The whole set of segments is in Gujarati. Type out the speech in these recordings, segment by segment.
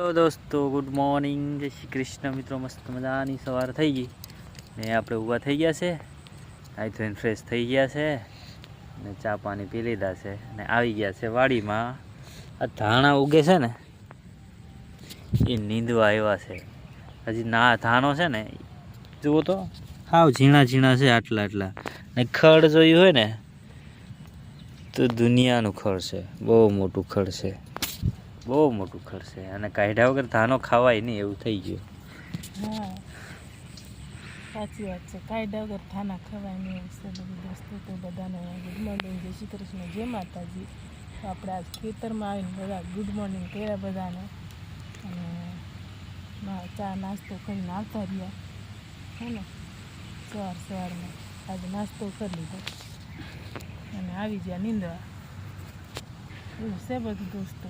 હેલો દોસ્તો ગુડ મોર્નિંગ જય શ્રી કૃષ્ણ. મિત્રો, મસ્ત મજાની સવાર થઈ ગઈ. ને આપણે ઊભા થઈ ગયા છે. નાહી ધોઈને ફ્રેશ થઈ ગયા છે. ને ચા પાણી પી લીધા છે. ને આવી ગયા છે વાડીમાં. આ ધાણા ઉગે છે ને, એ નીંદવા આવ્યા છે. હજી ના, ધાણો છે ને, જુઓ તો. હાવ ઝીણા ઝીણા છે, આટલા આટલા. ને ખડ જોયું હોય ને, તો દુનિયાનું ખડ છે. બહુ મોટું ખડ છે. બહુ મોટું ખર્ચે અને કાઢ્યા વગર ધાનો ખવાય નહીં, એવું થઈ ગયું. સાચી વાત છે. કાયદા વગર થાના ખવાય નહીં બધું દોસ્તો તો બધાને ગુડ મોર્નિંગ જય શ્રી કૃષ્ણ. જય માતાજી. આપણે આજ ખેતરમાં આવીને બધા ગુડ મોર્નિંગ કર્યા બધાને. અને ચા નાસ્તો કરીને આવતા રહ્યા. હે ને સવાર સવારમાં આજે નાસ્તો કરી લીધો. અને આવી ગયા નીંદવા. એવું છે બધું દોસ્તો?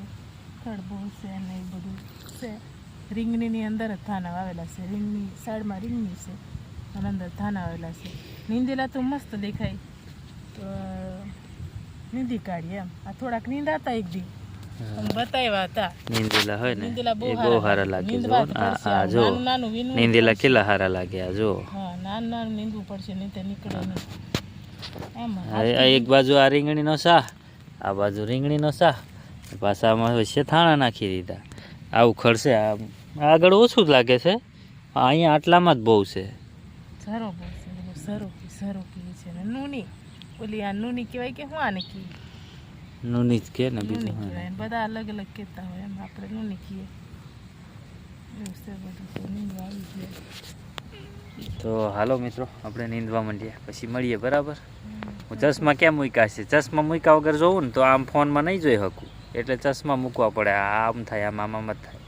બહુ છે ને એ બધું છે. રીંગણીની અંદર જ થાના વાવેલા છે. રીંગણી સાઈડમાં રીંગણી છે અને અંદર થાના આવેલા છે. નીંદેલા તો મસ્ત દેખાય. તો નીંદી કાઢીએ એમ. આ થોડાક નીંદાતા એક દી. બતાવ્યા હતા. નીંદેલા હોય ને એ બહુ સારા લાગે. જો આ જો નીંદેલા કેટલા સારા લાગે આ જો. હા નાનું નાનું નીંદવું પડશે નહીં તો નીકળે નહીં. એક બાજુ આ રીંગણીનો શાહ આ બાજુ રીંગણીનો શાહ પાછા આમાં વચ્ચે થાણા નાખી દીધા. આવું ઉખડશે આ આગળ ઓછું જ લાગે છે. અહીંયા આટલામાં જ બહુ છે. નૂની ઓલી આ નૂની કહેવાય કે હું આને કહીએ? નૂની જ કે ને બીજું બધા અલગ અલગ કહેતા હોય એમ આપણે નૂની કહીએ. તો હાલો મિત્રો આપણે નીંદવા માંડીએ. પછી મળીએ બરાબર? હું ચશ્મા કેમ મૂક્યા છે? ચશ્મા મૂક્યા વગર જોઉં ને તો આમ ફોનમાં નહીં જોઈ શકું. એટલે ચશ્મા મૂકવા પડે. આમ થાય આમ આમ આમ જ થાય.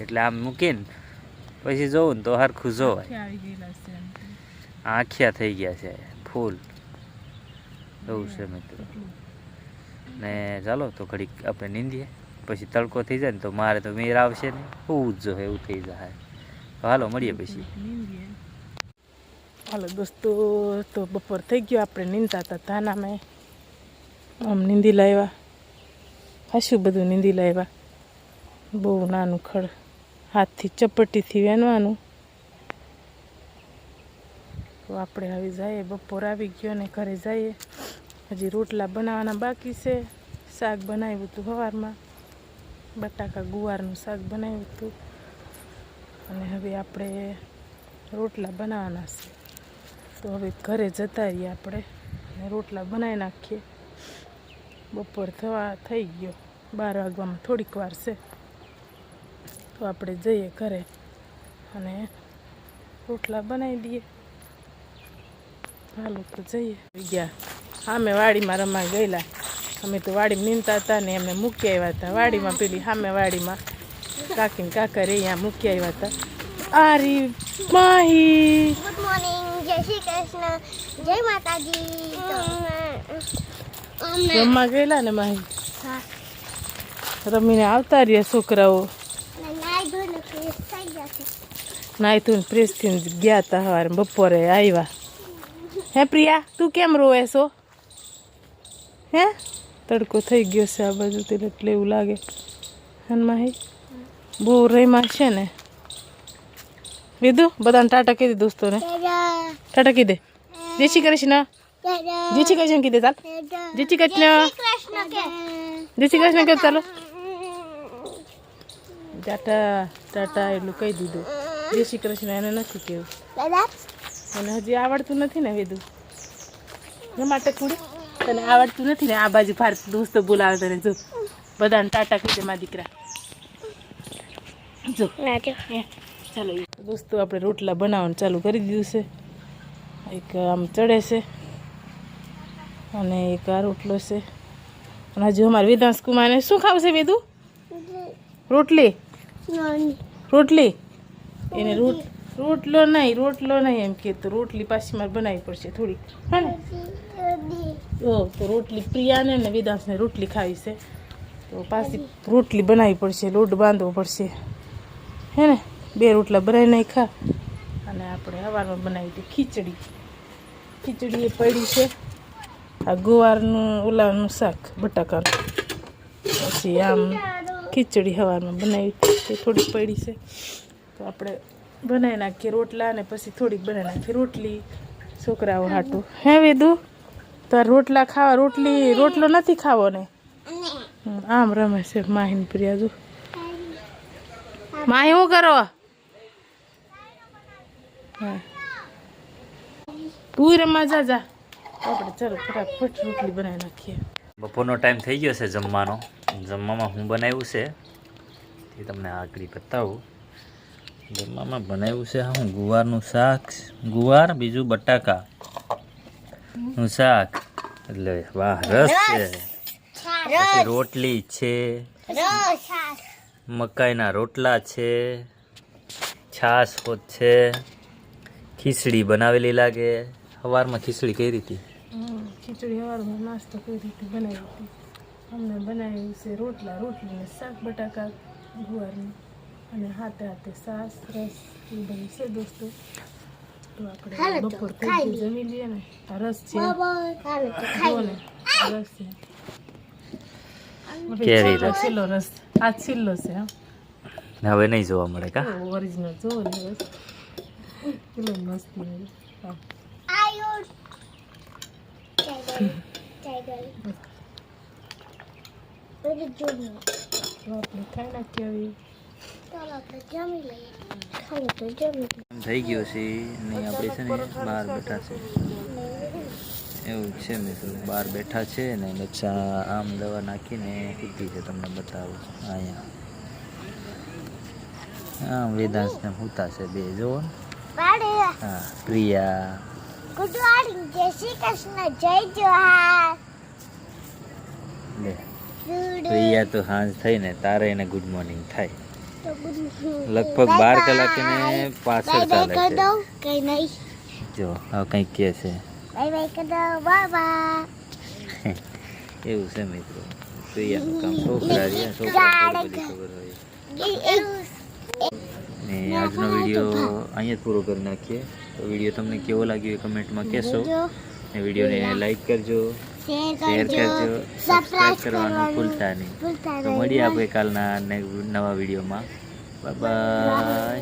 એટલે આમ મૂકીને પછી જોઉં ને તો હરખું જોવાય. આંખિયા થઈ ગયા છે ફૂલ. એવું છે મિત્રો. ને ચાલો તો ઘડીક આપણે નીંદીએ. પછી તડકો થઈ જાય ને તો મારે તો મેર આવશે ને હું જ જો એવું થઈ જાય. તો હાલો મળીએ પછી. હાલો દોસ્તો તો બપોર થઈ ગયો. આપણે નીંદતા હતા ધાનામાં. આમ નીંદી લાવ્યા ખાસું બધું નીંદી લાવ્યા બહુ નાનું ખડ. હાથથી ચપટીથી વેનવાનું. તો આપણે આવી જઈએ. બપોર આવી ગયો ને ઘરે જઈએ. હજી રોટલા બનાવવાના બાકી છે. શાક બનાવ્યું હતું સવારમાં. બટાકા ગુવારનું શાક બનાવ્યું હતું. અને હવે આપણે રોટલા બનાવવાના છે. તો હવે ઘરે જતા રહીએ આપણે. અને રોટલા બનાવી નાખીએ. બપોર થવા થઈ ગયો. બાર વાગવામાં થોડીક વાર છે. તો આપણે જઈએ ઘરે અને રોટલા બનાવી દઈએ. હાલો તો જઈએ. ગયા. સામે વાડીમાં રમવા ગયેલા. અમે તો વાડીમાં નીંદતા હતા ને એમને મૂકી આવ્યા હતા. વાડીમાં પેલી સામે વાડીમાં કાકીને કાકા રે અહીંયા મૂકી આવ્યા હતા. આરી માહી. ગુડ મોર્નિંગ જય શ્રી કૃષ્ણ. જય માતાજી. રમવા ગયેલા ને માહી? રમીને આવતા રહ્યા છોકરાઓ. નાઈ ફ્રેશ થઈ ગયા હતા સવારે બપોરે આવ્યા. હે પ્રિયા તું કેમ રોવે છો? હે? તડકો થઈ ગયો છે આ બાજુ તે એટલે એવું લાગે. હનમાહી બહુ રહીમાં છે ને. વિધુ બધાને ટાટા કહી દે દોસ્તોને. ટાટા કહી દે. જય શ્રી કૃષ્ણ જય શ્રી કૃષ્ણ કીધે ચાલ જય શ્રી કૃષ્ણ જય શ્રી કૃષ્ણ કે ચાલો ટાટા ટાટા એટલું કહી દીધું જય શ્રી કૃષ્ણ એને નથી કેવું અને હજી આવડતું નથી ને વેદું એના માટે થોડી તને આવડતું નથી ને આ બાજુ ફાર દોસ્તો બોલાવે તને જો બધાને ટાટા કહી દે મા દીકરા જો ચાલો દોસ્તો આપણે રોટલા બનાવવાનું ચાલુ કરી દીધું છે એક આમ ચડે છે અને એક આ રોટલો છે. અને હજુ અમારે કુમારને શું ખાવશે વેદુ રોટલી. રોટલી? એને રોટ રોટલો નહીં રોટલો નહીં એમ કે તો રોટલી પાછી મારે બનાવવી પડશે થોડીક. હા ને? ઓ તો રોટલી પ્રિયાને ને વિદાસને રોટલી ખાવી છે. તો પાછી રોટલી બનાવવી પડશે લોટ બાંધવો પડશે. હે ને? બે રોટલા બનાવી નાખ્યા. અને આપણે સવારમાં બનાવી હતી ખીચડી. ખીચડી એ પડી છે. આ ગુવારનું ઓલાનું શાક, બટાકાનું. પછી આમ ખીચડી હવામાં બનાવી તે થોડીક પડી છે. તો આપણે બનાવી નાખીએ રોટલા અને પછી થોડીક બનાવી નાખીએ રોટલી. છોકરાઓ હાટું. હે વેદુ? તાર રોટલા ખાવા, રોટલી, રોટલો નથી ખાવો ને? આમ રમે છે માહીન પ્રિયા જો માહી શું કરો? તું રમવા જા જા. આપણે ચલો ફટાફટ રોટલી બનાવી નાખીએ. બપોરનો ટાઈમ થઈ ગયો છે જમવાનો. જમવામાં હું બનાવ્યું છે એ તમને આગળ બતાવું. જમવામાં બનાવ્યું છે હું ગુવારનું શાક ગુવાર બીજું બટાકા નું શાક. એટલે વાહ રસ છે. પછી રોટલી છે. મકાઈના રોટલા છે. છાશ હોત છે. ખીચડી બનાવેલી લાગે. સવારમાં ખીચડી કઈ રીતે હમ, ખીચડી સવારમાં નાસ્તો કરી રીતે બનાવી હતી? અમને બનાવ્યું છે રોટલા રોટલી ને શાક બટાકા ગુવારનું અને હાથે હાથે સાસ રસ એ બધું છે દોસ્તો. તો આપણે બપોર ગઈ જમી લઈએ ને આ રસ છે. રસ છે. કેરી છેલ્લો- છેલ્લો રસ. આ છેલ્લો છે હવે નહીં જોવા મળે કા? ઓરિજિનલ જોવો ને રસ. કેટલો મસ્તી હોય. હા. આયુ ટાઈગર ટાઈગર બધું જમી તો આપણે ખાઈ નાખીએ હવે ચાલો આપણે જમી લઈએ ખાલી તો જમી થઈ ગયો છે ને આપણે છે ને બહાર બેઠા છે. એવું છે મિત્રો બહાર બેઠા છે ને બચ્ચા આમ દવા નાખીને કીધી છે તમને બતાવું અહીંયા. આમ વેદાંશ ને હુતા છે બે જોવો હા પ્રિયા. Good morning. જય શ્રી કૃષ્ણ. જય જોહાર. પ્રિયા તો હાંજ થઈ ને તારે એને ગુડ મોર્નિંગ થાય. લગભગ બાર કલાક ને પાછળ ચાલે છે. કઈ નહીં. જો હવે કંઈક કહે છે. બાય બાય કરી બાય એવું છે મિત્રો. પ્રિયાનું કામ છોકરા રહ્યા છોકરા બધી ખબર હોય. ને આજનો વીડિયો અહીંયા જ પૂરો કરી નાખીએ. તો વીડિયો તમને કેવો લાગ્યો એ કમેન્ટમાં કહેશો. ને વિડીયોને લાઈક કરજો શેર કરજો સબસ્ક્રાઈબ કરવાનું ભૂલતા નહીં. તો મળીએ આપણે કાલના નવા વિડીયોમાં. બાય